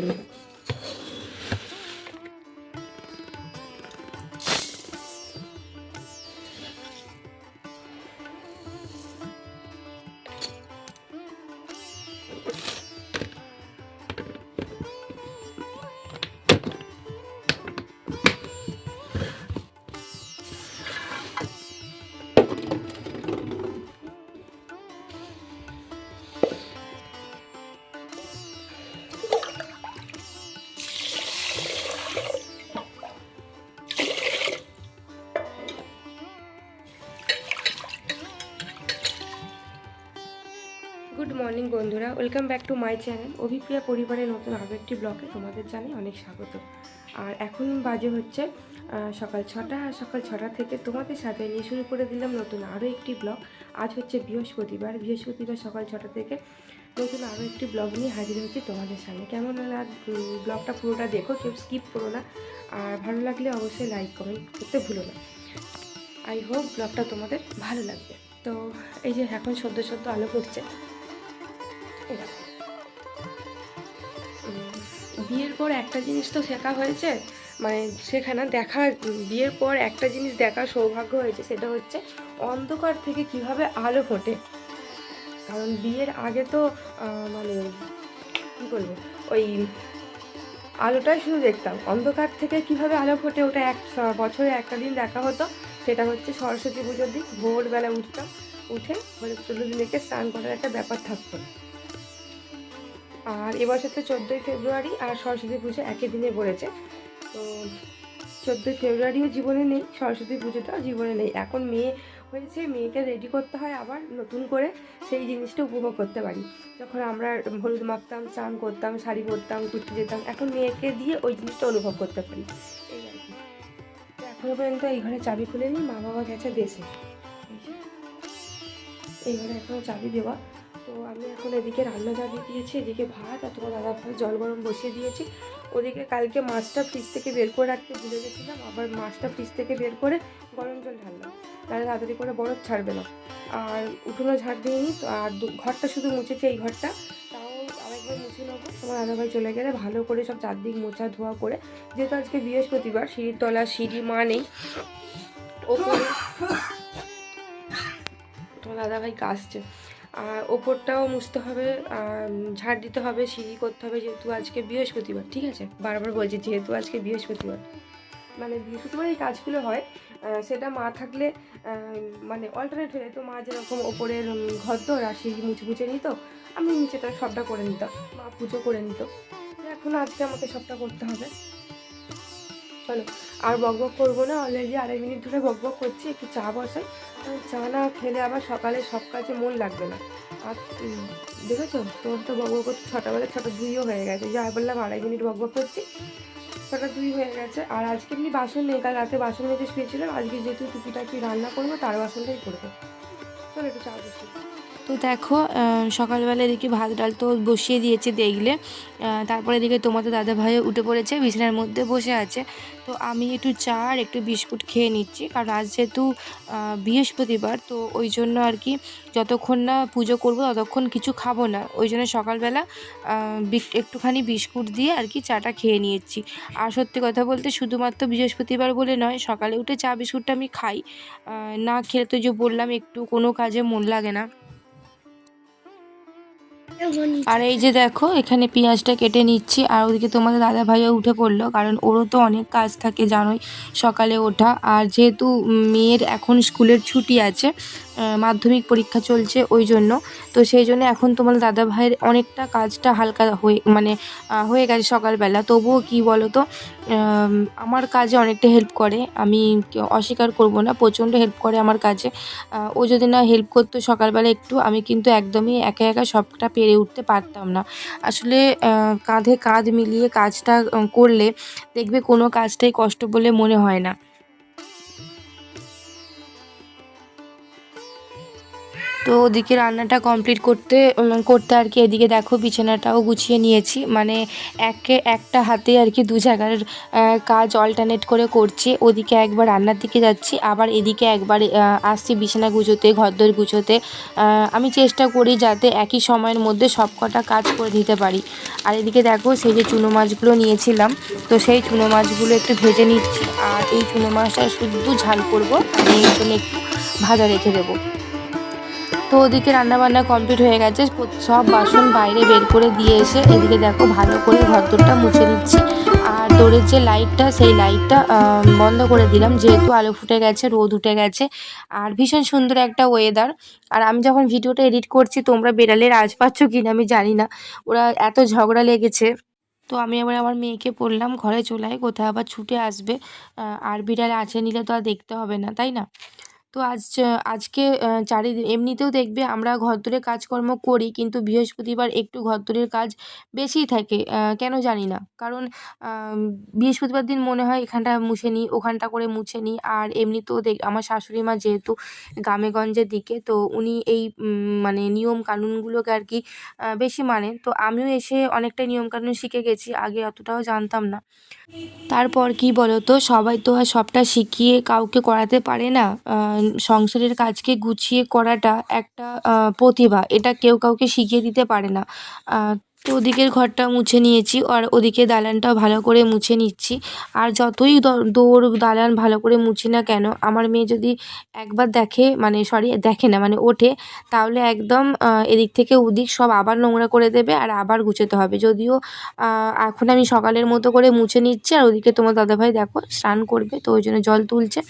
Mm-hmm. Morning বন্ধুরা, welcome back to my channel. Abhipriya পরিবারের নতুন আরও একটি ব্লগে তোমাদের জানাই অনেক স্বাগত। আর এখন বাজে হচ্ছে সকাল ছটা আর সকাল ছটা থেকে তোমাদের সাথে নিয়ে শুরু করে দিলাম নতুন আরও একটি ব্লগ। আজ হচ্ছে বৃহস্পতিবার বৃহস্পতিবার সকাল ছটা থেকে নতুন আরও একটি ব্লগ নিয়ে হাজির হচ্ছে তোমাদের সামনে। কেমন লাগ ব্লগটা পুরোটা দেখো, কেউ স্কিপ করো না। আর ভালো লাগলে অবশ্যই লাইক কমেন্ট করতে ভুলো না। আই হোপ ব্লগটা তোমাদের ভালো লাগবে। তো এই যে এখন সদ্য সদ্য আলো করছে বিয়ের পর একটা জিনিস তো শেখা হয়েছে মানে সেখানে দেখা বিয়ের পর একটা জিনিস দেখার সৌভাগ্য হয়েছে, সেটা হচ্ছে অন্ধকার থেকে কীভাবে আলো ফোটে। কারণ বিয়ের আগে তো মানে কী বলব, ওই আলোটাই শুধু দেখতাম। অন্ধকার থেকে কীভাবে আলো ফোটে, ওটা এক বছরে একটা দিন দেখা হতো, সেটা হচ্ছে সরস্বতী পুজোর দিন। ভোরবেলা উঠতাম, উঠে হলে চল্লিশ দিনকে স্নান করার একটা ব্যাপার থাকতো। আর এবছর তো চোদ্দোই ফেব্রুয়ারি আর সরস্বতী পুজো একই দিনে পড়েছে। তো চোদ্দোই ফেব্রুয়ারিও জীবনে নেই, সরস্বতী পুজোটাও জীবনে নেই। এখন মেয়ে হয়েছে, মেয়েকে রেডি করতে হয় আবার নতুন করে সেই জিনিসটা উপভোগ করতে পারি। যখন আমরা হলুদ মাখতাম চান করতাম, শাড়ি পরতাম, ঘুরতে যেতাম, এখন মেয়েকে দিয়ে ওই জিনিসটা অনুভব করতে পারি। এখনও পর্যন্ত এই ঘরে চাবি খুলে নিই মা বাবা গেছে দেশে। এই ঘরে এখনও চাবি দেওয়া। তো আমি এখন এদিকে রান্না চাপিয়ে দিয়েছি, এদিকে ভাত আর তোমার দাদা ভাই জল গরম বসিয়ে দিয়েছি। ওদিকে কালকে মাছটা ফ্রিজ থেকে বের করে রাখতে ভুলে গেছিলাম, আবার মাছটা ফ্রিজ থেকে বের করে গরম জল ঢাললাম। তাহলে তাড়াতাড়ি করে বরফ ছাড়বে না। আর উঠোনো ঝাড় দিইনি, তো আর ঘরটা শুধু মুছেছি এই ঘরটা। তাও আরেকবার মুছে নেব। তোমার দাদাভাই চলে গেলে ভালো করে সব চারদিক মোছা ধোয়া করে, যেহেতু আজকে বৃহস্পতিবার, সিঁড়ির তলা, সিঁড়ি, মা নেই। ওপরে তোমার দাদাভাই কাশছে। আর ওপরটাও মুছতে হবে ঝাড় দিতে হবে, সিঁড়ি করতে হবে যেহেতু আজকে বৃহস্পতিবার, ঠিক আছে? বারবার বলছি যেহেতু আজকে বৃহস্পতিবার। মানে বৃহস্পতিবার এই কাজগুলো হয় সেটা মা থাকলে মানে অল্টারনেট হয়ে যেত মা যেরকম ওপরের ঘর আর সিঁড়ি মুছে মুছে নিত, আমি নিচেটা সবটা করে নিতাম, মা পুজো করে নিত। এখন আজকে আমাকে সবটা করতে হবে। চলো, আর বক বক করব না অলরেডি আড়াই মিনিট ধরে বক বক করছি, একটু চা বসাই। চা না খেলে আবার সকালে সব কাজে মন লাগবে না। আর দেখেছ? তোমার তো ভগব করছে, ছটা বেলা ছটা দুইও হয়ে গেছে। যা বললাম, আড়াই মিনিট বক বক করছি, ছটা দুই হয়ে গেছে। আর আজকে এমনি বাসন নেই, কাল রাতে বাসন মেজে শুয়েছিলাম। আজকে যেহেতু টুকিটাকি রান্না করব, তার বাসনটাই করব। চলো একটু চা তো দেখো সকালবেলা এদিকে ভাত ডাল তো বসিয়ে দিয়েছে দেখলে। তারপরে এদিকে তোমাদের দাদা ভাইও উঠে পড়েছে, বিছানার মধ্যে বসে আছে। তো আমি একটু চা আর একটু বিস্কুট খেয়ে নিচ্ছি, কারণ আজ যেহেতু বৃহস্পতিবার, তো ওই জন্য আর কি যতক্ষণ না পুজো করব ততক্ষণ কিছু খাব না। ওই জন্য সকালবেলা একটুখানি বিস্কুট দিয়ে আর কি চাটা খেয়ে নিয়েছি। আর সত্যি কথা বলতে শুধুমাত্র বৃহস্পতিবার বলে নয়, সকালে উঠে চা বিস্কুটটা আমি খাই। না খেলে তো যে বললাম, একটু কোনো কাজে মন লাগে না। আর এই যে দেখো, এখানে পেঁয়াজটা কেটে নিচ্ছি, আর ওদিকে তোমাদের দাদা ভাইও উঠে পড়ল, কারণ ওরও তো অনেক কাজ থাকে, জানোই, সকালে ওঠা। আর যেহেতু মেয়ের এখন স্কুলের ছুটি আছে মাধ্যমিক পরীক্ষা চলছে ওই জন্য। তো সেই জন্য এখন তোমাদের দাদা ভাইয়ের অনেকটা কাজটা হালকা হয়ে মানে হয়ে গেছে সকালবেলা। তবুও কি বলো তো আমার কাজে অনেকটা হেল্প করে। আমি অস্বীকার করব না, প্রচণ্ড হেল্প করে আমার কাজে। ও যদি না হেল্প করতো সকালবেলা একটু, আমি কিন্তু একদমই একা একা সবটা পেরে উঠতে পারতাম না। আসলে কাঁধে কাঁধ মিলিয়ে কাজটা করলে দেখবে কোনো কাজটাই কষ্ট বলে মনে হয় না। তো ওদিকে রান্নাটা কমপ্লিট করতে করতে আর কি এদিকে দেখো বিছানাটাও গুছিয়ে নিয়েছি। মানে একে, একটা হাতে আর কি দু জায়গার কাজ অল্টারনেট করে করছি। ওদিকে একবার রান্নার দিকে যাচ্ছি, আবার এদিকে একবার আসছি বিছানা গুছোতে, ঘরদোর গুছোতে। আমি চেষ্টা করি যাতে একই সময়ের মধ্যে সব কটা কাজ করে দিতে পারি। আর এদিকে দেখো সেই যে চুনো মাছগুলো নিয়েছিলাম, তো সেই চুনো মাছগুলো একটু ভেজে নিচ্ছি। আর এই চুনো মাছটা শুধু ঝাল করব, আমি এর জন্য একটু ভাজা রেখে দেবো। তো ওদিকে রান্নাবান্না কমপ্লিট হয়ে গেছে। সব বাসন বাইরে বের করে দিয়ে এসে এদিকে দেখো ভালো করে ঘরদোরটা মুছে নিচ্ছি। আর দৌড়ের যে লাইটটা, সেই লাইটটা বন্ধ করে দিলাম। যেহেতু আলো ফুটে গেছে, রোদ উঠে গেছে। আর ভীষণ সুন্দর একটা ওয়েদার আর আমি যখন ভিডিওটা এডিট করছি, তোমরা বেড়ালের আজ পাচ্ছ কি না আমি জানি না। ওরা এত ঝগড়া লেগেছে। তো আমি আবার আমার মেয়েকে বললাম, ঘরে চলে কোথায় আবার ছুটে আসবে? আর বিড়াল আছে নিলে তো আর দেখতে হবে না, তাই না? তো আজ আজকে চারিদিন এমনিতেও দেখবে আমরা ঘরদোরে কাজকর্ম করি, কিন্তু বৃহস্পতিবার একটু ঘরদোরের কাজ বেশিই থাকে কেন জানি না। কারণ বৃহস্পতিবার দিন মনে হয় এখানটা মুছে নিই, ওখানটা করে মুছে নিই, আর এমনিতেও দেখ, আমার শাশুড়ি মা যেহেতু গ্রামেগঞ্জের দিকে, তো উনি এই মানে নিয়ম কানুনগুলোকে আর কি বেশি মানেন তো আমিও এসে অনেকটা নিয়ম কানুন শিখে গেছি, আগে অতটাও জানতাম না। তারপর কি বলতো, সবাই তো আর সবটা শিখিয়ে কাউকে করাতে পারে না সংসারের কাজকে গুছিয়ে করাটা একটা প্রতিভা। এটা কেউ কাউকে শিখিয়ে দিতে পারে না। তো ওদিকের ঘরটা মুছে নিয়েছি আর ওদিকে দালানটাও ভালো করে মুছে নিচ্ছি। আর যতই দৌড় দালান ভালো করে মুছি না কেন, আমার মেয়ে যদি একবার দেখে মানে সরি, দেখে না মানে ওঠে, তাহলে একদম এদিক থেকে ওদিক সব আবার নোংরা করে দেবে আর আবার গুছোতে হবে। যদিও এখন আমি সকালের মতো করে মুছে নিচ্ছি আর ওদিকে তোমার দাদাভাই দেখো স্নান করবে, তো ওই জন্য জল তুলছে।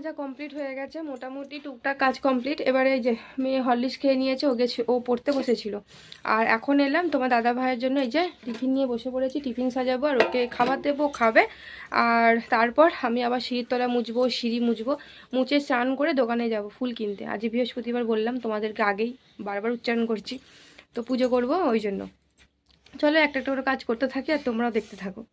মাজা কমপ্লিট হয়ে গেছে, মোটামুটি টুকটাক কাজ কমপ্লিট এবারে এই যে মেয়ে হরলিক্স খেয়ে নিয়েছে ও ছি- ও পড়তে বসেছিল। আর এখন এলাম তোমার দাদা ভাইয়ের জন্য, এই যে টিফিন নিয়ে বসে পড়েছি, টিফিন সাজাবো আর ওকে খাবার দেবো খাবে। আর তারপর আমি আবার সিঁড়ির তলা মুছবো, সিঁড়ি মুছবো, মুছে স্নান করে দোকানে যাব ফুল কিনতে। আজ বৃহস্পতিবার বললাম তোমাদেরকে আগেই বারবার উচ্চারণ করছি। তো পুজো করব ওই জন্য। চলো একটা একটা করে কাজ করতে থাকি আর তোমরাও দেখতে থাকো।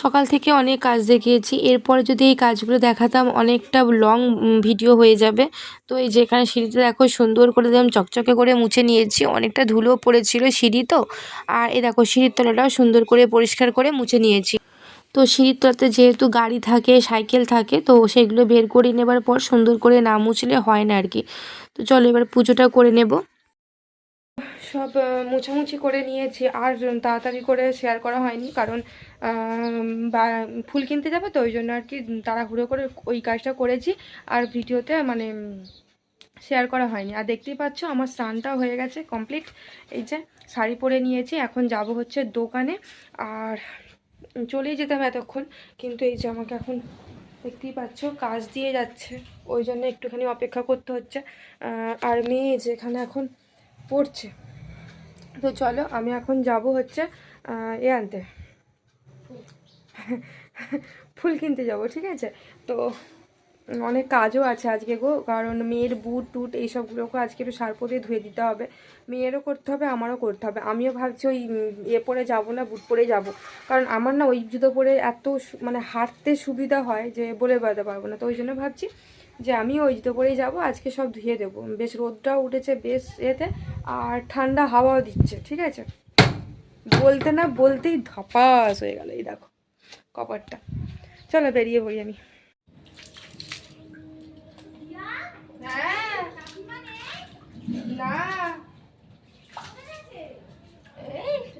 সকাল থেকে অনেক কাজ দেখিয়েছি। এরপরে যদি এই কাজগুলো দেখাতাম, অনেকটা লং ভিডিও হয়ে যাবে। তো এই যেখানে সিঁড়িতে দেখো, সুন্দর করে একদম চকচকে করে মুছে নিয়েছি। অনেকটা ধুলো পড়েছিল সিঁড়ি তো। আর এই দেখো, সিঁড়ির তলাটাও সুন্দর করে পরিষ্কার করে মুছে নিয়েছি। তো সিঁড়ির তলাতে যেহেতু গাড়ি থাকে, সাইকেল থাকে, তো সেগুলো বের করে নেবার পর সুন্দর করে না মুছলে হয় না আর কি। তো চলো এবার পুজোটা করে নেব। সব মোছামুছি করে নিয়েছি আর তাড়াতাড়ি করে শেয়ার করা হয়নি কারণ বা, ফুল কিনতে যাবে তো ওই জন্য আর কি তাড়াহুড়ো করে ওই কাজটা করেছি আর ভিডিওতে মানে শেয়ার করা হয়নি। আর দেখতেই পাচ্ছ আমার স্নানটাও হয়ে গেছে কমপ্লিট এই যে শাড়ি পরে নিয়েছি, এখন যাব হচ্ছে দোকানে আর চলেই যেতাম এতক্ষণ। কিন্তু এই যে আমাকে এখন দেখতেই পাচ্ছ কাজ দিয়ে যাচ্ছে, ওই জন্য একটুখানি অপেক্ষা করতে হচ্ছে। আর মেয়ে যেখানে এখন পড়ছে। তো চলো, আমি এখন যাব হচ্ছে এ আনতে। ফুল কিনতে যাব, ঠিক আছে? তো অনেক কাজও আছে আজকে গো, কারণ মেয়ের বুট টুট এইসবগুলোকে আজকে একটু সার্প দিয়ে ধুয়ে দিতে হবে। মেয়েরও করতে হবে, আমারও করতে হবে। আমিও ভাবছি ওই এ পরে যাব না, বুট পরে যাব। কারণ আমার না ওই জুতো পরে এত মানে হাঁটতে সুবিধা হয় যে বলে বেড়াতে পারব না। তো ওই জন্য ভাবছি যে আমি ওই জুতো পরেই যাব, আজকে সব ধুয়ে দেবো। বেশ রোদটাও উঠেছে, বেশ এতে আর ঠান্ডা হাওয়াও দিচ্ছে, ঠিক আছে? বলতে না বলতেই ধপাস হয়ে গেল, এই দেখো কপারটা চলো বেরিয়ে পড়ি আমি।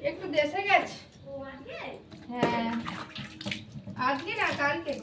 একটু দেশে গেছে। হ্যাঁ। আজকে না, কালকে।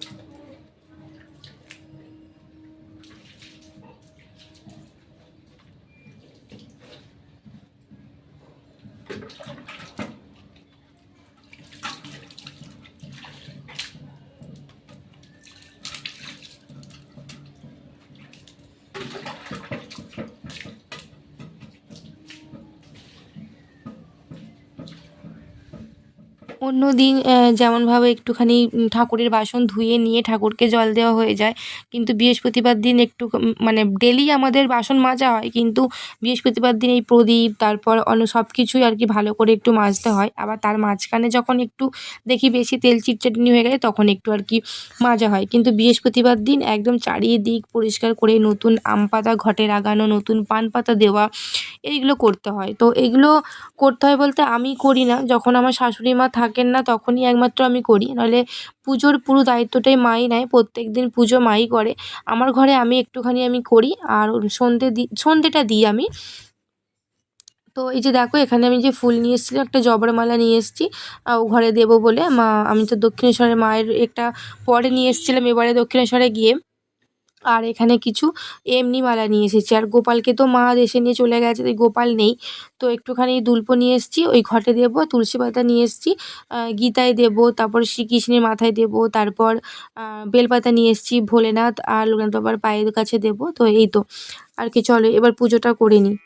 অন্য দিন যেমনভাবে একটুখানি ঠাকুরের বাসন ধুয়ে নিয়ে ঠাকুরকে জল দেওয়া হয়ে যায়। কিন্তু বৃহস্পতিবার দিন একটু মানে ডেলি আমাদের বাসন মাজা হয়। কিন্তু বৃহস্পতিবার দিন এই প্রদীপ, তারপর অন্য সব কিছুই আর কি ভালো করে একটু মাজতে হয়। আবার তার মাঝখানে যখন একটু দেখি বেশি তেল চিটচাটনি হয়ে গেছে তখন একটু আর কি মাজা হয়। কিন্তু বৃহস্পতিবার দিন একদম চারিদিক পরিষ্কার করে নতুন আম পাতা, ঘটে লাগানো নতুন পান পাতা দেওয়া, এইগুলো করতে হয়। তো এগুলো করতে হয় বলতে আমি করি না। যখন আমার শাশুড়ি মা থাকেন না, তখনই একমাত্র আমি করি। নাহলে পুজোর পুরো দায়িত্বটাই মাই নেয় প্রত্যেক দিন পুজো মাই করে। আমার ঘরে আমি একটুখানি আমি করি, আর সন্ধে দিই সন্ধেটা দিই আমি। তো এই যে দেখো, এখানে আমি যে ফুল নিয়ে এসেছিলাম, একটা জবার মালা নিয়ে এসেছি ও ঘরে দেবো বলে। মা, আমি তো দক্ষিণেশ্বরের মায়ের একটা পরে নিয়ে এসেছিলাম, এবারে দক্ষিণেশ্বরে গিয়ে। আর এখানে কিছু এমনি মালা নিয়ে এসেছি। আর গোপালকে তো মা দেশে নিয়ে চলে গেছে, তাই গোপাল নেই। তো একটুখানি দুল্প নিয়ে এসেছি, ওই ঘটে দেব, তুলসী পাতা নিয়ে এসেছি গীতায় দেব, তারপর শ্রীকৃষ্ণের মাথায় দেব, তারপর বেলপাতা নিয়ে এসেছি, ভোলেনাথ আর লোকনাথ বাবার পায়ের কাছে দেব, তো এই তো। আর কি, চলো এবার পুজোটা করে নিই।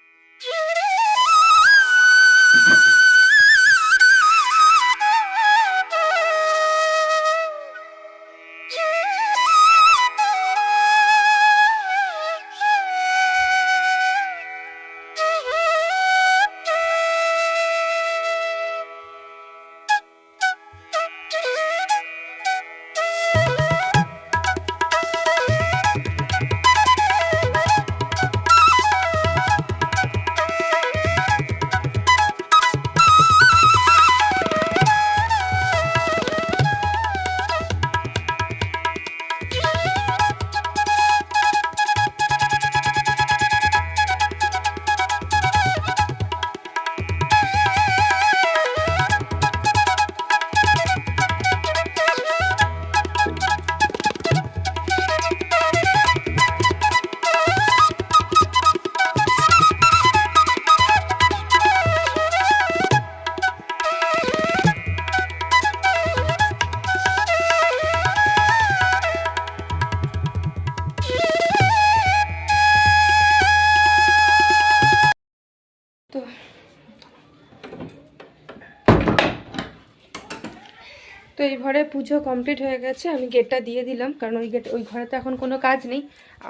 পুজো কমপ্লিট হয়ে গেছে, আমি গেটটা দিয়ে দিলাম, কারণ ওই গেট ওই ঘরে তো এখন কোনো কাজ নেই।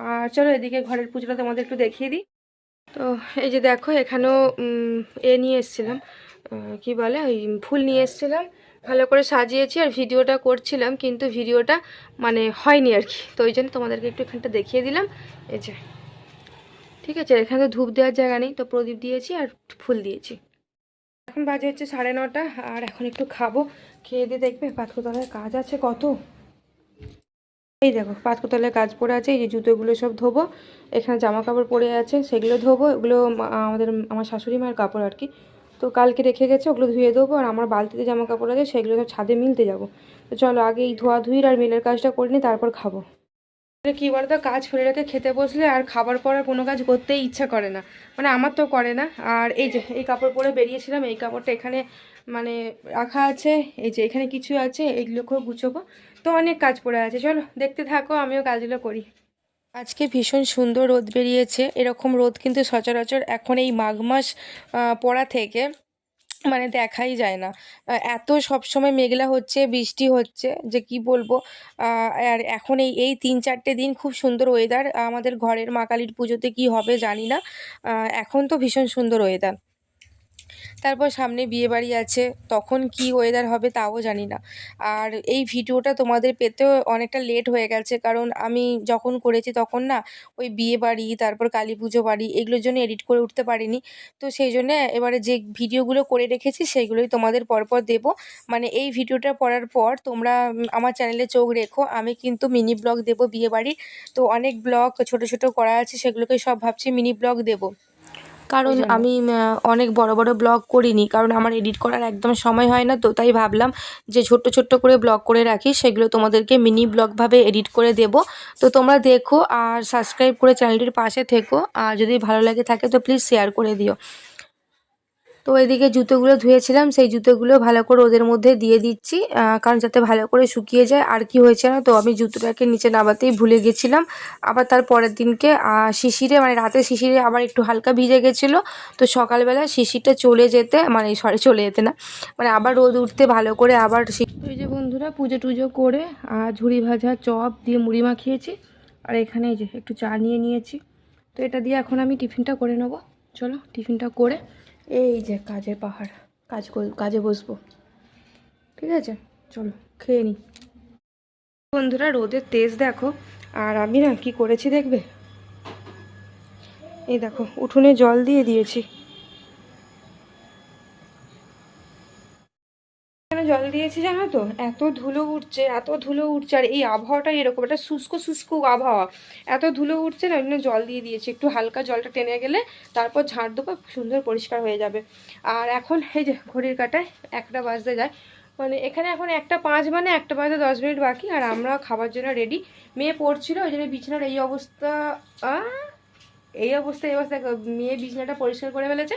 আর চলো এদিকে ঘরের পুজোটা তোমাদের একটু দেখিয়ে দিই। তো এই যে দেখো, এখানেও এ নিয়ে এসেছিলাম। কি বলে? ওই ফুল নিয়ে এসেছিলাম। ভালো করে সাজিয়েছি আর ভিডিওটা করছিলাম, কিন্তু ভিডিওটা মানে হয়নি আর কি। তো ওই জন্য তোমাদেরকে একটু এখানটা দেখিয়ে দিলাম। এই যে, ঠিক আছে? এখানে ধূপ দেওয়ার জায়গা নেই, তো প্রদীপ দিয়েছি আর ফুল দিয়েছি। এখন বাজে হচ্ছে সাড়ে নটা, আর এখন একটু খাব। খেয়ে দিয়ে দেখবে পাতকতলায় কাজ আছে কত। এই দেখো পাঁচকোতলে কাজ পড়ে আছে, এই যে জুতোগুলো সব ধোবো, এখানে জামা কাপড় পরে আছে, সেগুলো ধোবো ওগুলো আমাদের, আমার শাশুড়ি মায়ের কাপড় আর কি। তো কালকে রেখে গেছে, ওগুলো ধুয়ে দেবো আর আমার বালতিতে জামা কাপড় আছে, সেগুলো সব ছাদে মিলতে যাব। তো চলো আগে এই ধোয়াধুয়ির আর মিলের কাজটা করে নিই, তারপর খাব। কী বলতো, কাজ ফেলে রেখে খেতে বসলে আর খাবার পর আর কোনো কাজ করতেই ইচ্ছা করে না। মানে আমার তো করে না, আর এই যে, এই কাপড় পরে বেরিয়েছিলাম, এই কাপড়টা এখানে মানে রাখা আছে, এই যে এখানে কিছু আছে এইগুলোকেও গুছোবো। তো অনেক কাজ পড়ে আছে, চলো দেখতে থাকো, আমিও কাজগুলো করি। আজকে ভীষণ সুন্দর রোদ বেরিয়েছে, এরকম রোদ কিন্তু সচরাচর এখন এই মাঘ মাস পড়া থেকে মানে দেখাই যায় না। এত সবসময় মেঘলা হচ্ছে, বৃষ্টি হচ্ছে, যে কি বলব? আর এখন এই এই তিন চারটে দিন খুব সুন্দর ওয়েদার আমাদের ঘরের মা কালীর পুজোতে কি হবে জানি না। এখন তো ভীষণ সুন্দর ওয়েদার তারপর সামনে বিয়ে বাড়ি আছে, তখন কি ওয়েদার হবে তাও জানি না। আর এই ভিডিওটা তোমাদের পেতেও অনেকটা লেট হয়ে গেছে, কারণ আমি যখন করেছি তখন না ওই বিয়ে বাড়ি, তারপর কালী পুজো বাড়ি এগুলোর জন্য এডিট করে উঠতে পারিনি। তো সেই জন্যে এবারে যে ভিডিওগুলো করে রেখেছি সেইগুলোই তোমাদের পরপর দেব। মানে এই ভিডিওটা পড়ার পর তোমরা আমার চ্যানেলে চোখ রেখো, আমি কিন্তু মিনি ব্লগ দেবো বিয়ে বাড়ির তো অনেক ব্লগ ছোট ছোট করা আছে, সেগুলোকে সব ভাবছি মিনি ব্লগ দেবো। কারণ আমি অনেক বড় বড় ব্লগ করিনি কারণ আমার এডিট করার একদম সময় হয় না তো তাই ভাবলাম যে ছোট্ট ছোট্ট করে ব্লগ করে রাখি সেগুলো তোমাদেরকে মিনি ব্লগভাবে এডিট করে দেব। তো তোমরা দেখো আর সাবস্ক্রাইব করে চ্যানেলটির পাশে থেকো আর যদি ভালো লাগে থাকে তো প্লিজ শেয়ার করে দিও। তো এদিকে জুতোগুলো ধুয়েছিলাম, সেই জুতোগুলো ভালো করে ওদের মধ্যে দিয়ে দিচ্ছি কারণ যাতে ভালো করে শুকিয়ে যায়। আর কি হয়েছে না তো, আমি জুতোটাকে নিচে নামাতেই ভুলে গেছিলাম। আবার তার পরের দিনকে শিশিরে মানে রাতে শিশিরে আবার একটু হালকা ভিজে গেছিল। তো সকালবেলা শিশিরটা চলে যেতে মানে সরি, চলে যেতে না মানে আবার রোদ উঠতে ভালো করে আবার ওই যে বন্ধুরা, পুজো টুজো করে ঝুড়ি ভাজা, চপ দিয়ে মুড়ি মাখিয়েছি। আর এখানে যে একটু চা নিয়ে নিয়েছি। তো এটা দিয়ে এখন আমি টিফিনটা করে নেব। চলো, টিফিনটা করে এই যে কাজের পাহাড়, কাজ কাজে বসবো। ঠিক আছে? চলো, খেয়ে নিই বন্ধুরা রোদের তেজ দেখো, আর আমি না কি করেছি দেখবে? এই দেখো, উঠোনে জল দিয়ে দিয়েছি। জল দিয়েছি জানো তো? এত ধুলো উঠছে, এত ধুলো উঠছে, আর এই আবহাওয়াটা এরকম, একটা শুষ্ক শুষ্ক আবহাওয়া। এত ধুলো উঠছে না ওই জন্য জল দিয়ে দিয়েছি। একটু হালকা জলটা টেনে গেলে তারপর ঝাড় দেবো, সুন্দর পরিষ্কার হয়ে যাবে। আর এখন, এই যে ঘড়ির কাটায় একটা বাজতে যায়। মানে এখানে এখন একটা পাঁচ মানে একটা বাজতে দশ মিনিট বাকি, আর আমরা খাবার জন্য রেডি মেয়ে পড়ছিল, ওই জন্য বিছানার এই অবস্থা এই অবস্থায়, এই অবস্থা মেয়ে বিছানাটা পরিষ্কার করে ফেলেছে।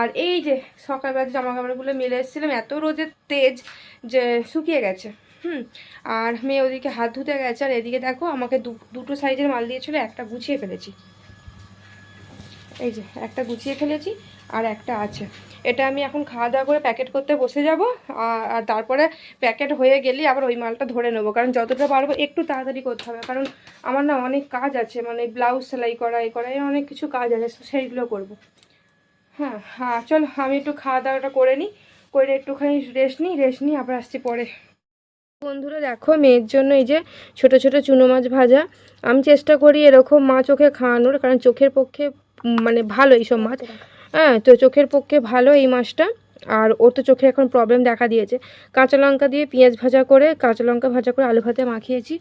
আর এই যে সকালবেলা জামা কাপড়গুলো মেলে এসেছিলাম, এত রোদের তেজ যে শুকিয়ে গেছে, হুম? আর মেয়ে ওদিকে হাত ধুতে গেছে, আর এদিকে দেখো আমাকে দুটো সাইজের মাল দিয়েছিল, একটা গুছিয়ে ফেলেছি। এই যে, একটা গুছিয়ে ফেলেছি, আর একটা আছে। এটা আমি এখন খাওয়া দাওয়া করে প্যাকেট করতে বসে যাব, আর তারপরে প্যাকেট হয়ে গেলেই আবার ওই মালটা ধরে নেব, কারণ যতটা পারব একটু তাড়াতাড়ি করতে হবে, কারণ আমার না অনেক কাজ আছে মানে ব্লাউজ সেলাই করা এই করা অনেক কিছু কাজ আছে সেইগুলো করব। হ্যাঁ হ্যাঁ চল আমি একটু খাওয়া দাওয়াটা করে নিই, করে একটুখানি রেস্ট নিই রেস্ট নিই আবার আসছি পরে। বন্ধুরা দেখো, মেয়ের জন্য এই যে ছোট ছোট চুনো মাছ ভাজা, আমি চেষ্টা করি এরকম মাছ ওকে খাওয়ানোর, কারণ চোখের পক্ষে মানে ভালো এইসব মাছ। হ্যাঁ তো চোখের পক্ষে ভালো এই মাছটা। আর ও তো চোখে এখন প্রবলেম দেখা দিয়েছে। কাঁচা লঙ্কা দিয়ে পেঁয়াজ ভাজা করে, কাঁচা লঙ্কা ভাজা করে আলু ভাতে মাখিয়েছি।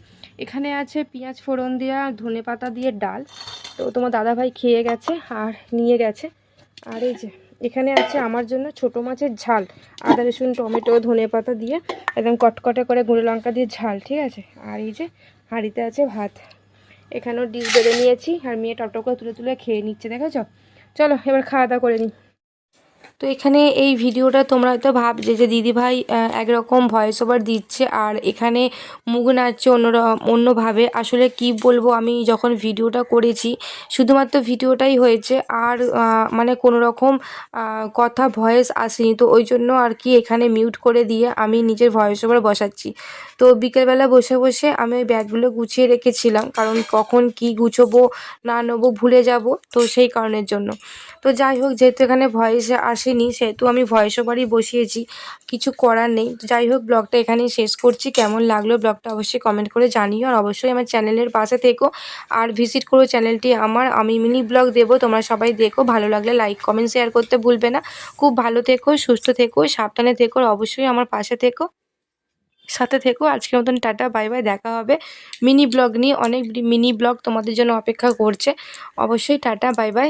এখানে আছে পেঁয়াজ ফোড়ন দেওয়া ধনে পাতা দিয়ে ডাল। তো তোমার দাদাভাই খেয়ে গেছে আর নিয়ে গেছে। আর এই যে, এখানে আছে আমার জন্য ছোট মাছের ঝাল। আদা, রসুন, টমেটো, ধনে পাতা দিয়ে একদম কটকটে করে গুঁড়ো লঙ্কা দিয়ে ঝাল, ঠিক আছে? আর এই যে, হাঁড়িতে আছে ভাত। এখানেও ডিশ বেড়ে নিয়েছি। আর মেয়ে টপটপ করে তুলে তুলে খেয়ে নিচ্ছে, দেখেছ? চলো, এবার খাওয়া দাওয়া করে নিই। তো এখানে এই ভিডিওটা তোমরা হয়তো ভাবছে যে দিদিভাই একরকম ভয়েস ওভার দিচ্ছে আর এখানে মুখ নাচছে অন্য অন্যভাবে। আসলে কি বলব, আমি যখন ভিডিওটা করেছি, শুধুমাত্র ভিডিওটাই হয়েছে আর মানে কোনো রকম কথা ভয়েস আসেনি। তো ওই জন্য আর কি এখানে মিউট করে দিয়ে আমি নিজের ভয়েস ওভার বসাচ্ছি। তো বিকেলবেলা বসে বসে আমি ওই ব্যাগগুলো গুছিয়ে রেখেছিলাম, কারণ কখন কি গুছোবো না নেব ভুলে যাব তো সেই কারণের জন্য। তো যাই হোক, যেহেতু এখানে ভয়েস আসেনি, সেহেতু আমি ভয়েস ওভারই বসিয়েছি, কিছু করার নেই। তো যাই হোক ব্লগটা এখানেই শেষ করছি। কেমন লাগল ব্লগটা অবশ্যই কমেন্ট করে জানিও, আর অবশ্যই আমার চ্যানেলের পাশে থেকো। আর ভিজিট করো চ্যানেলটি আমার, আমি মিনি ব্লগ দেবো, তোমরা সবাই দেখো। ভালো লাগলে লাইক কমেন্ট শেয়ার করতে ভুলবে না। খুব ভালো থেকো, সুস্থ থেকো, সাবধানে থেকো অবশ্যই আমার পাশে থেকো। সাথে থেকো। আজকের মতন টাটা, বাই বাই, দেখা হবে। মিনি ব্লগ নিয়ে অনেক মিনি ব্লগ তোমাদের জন্য অপেক্ষা করছে। অবশ্যই টাটা, বাই বাই।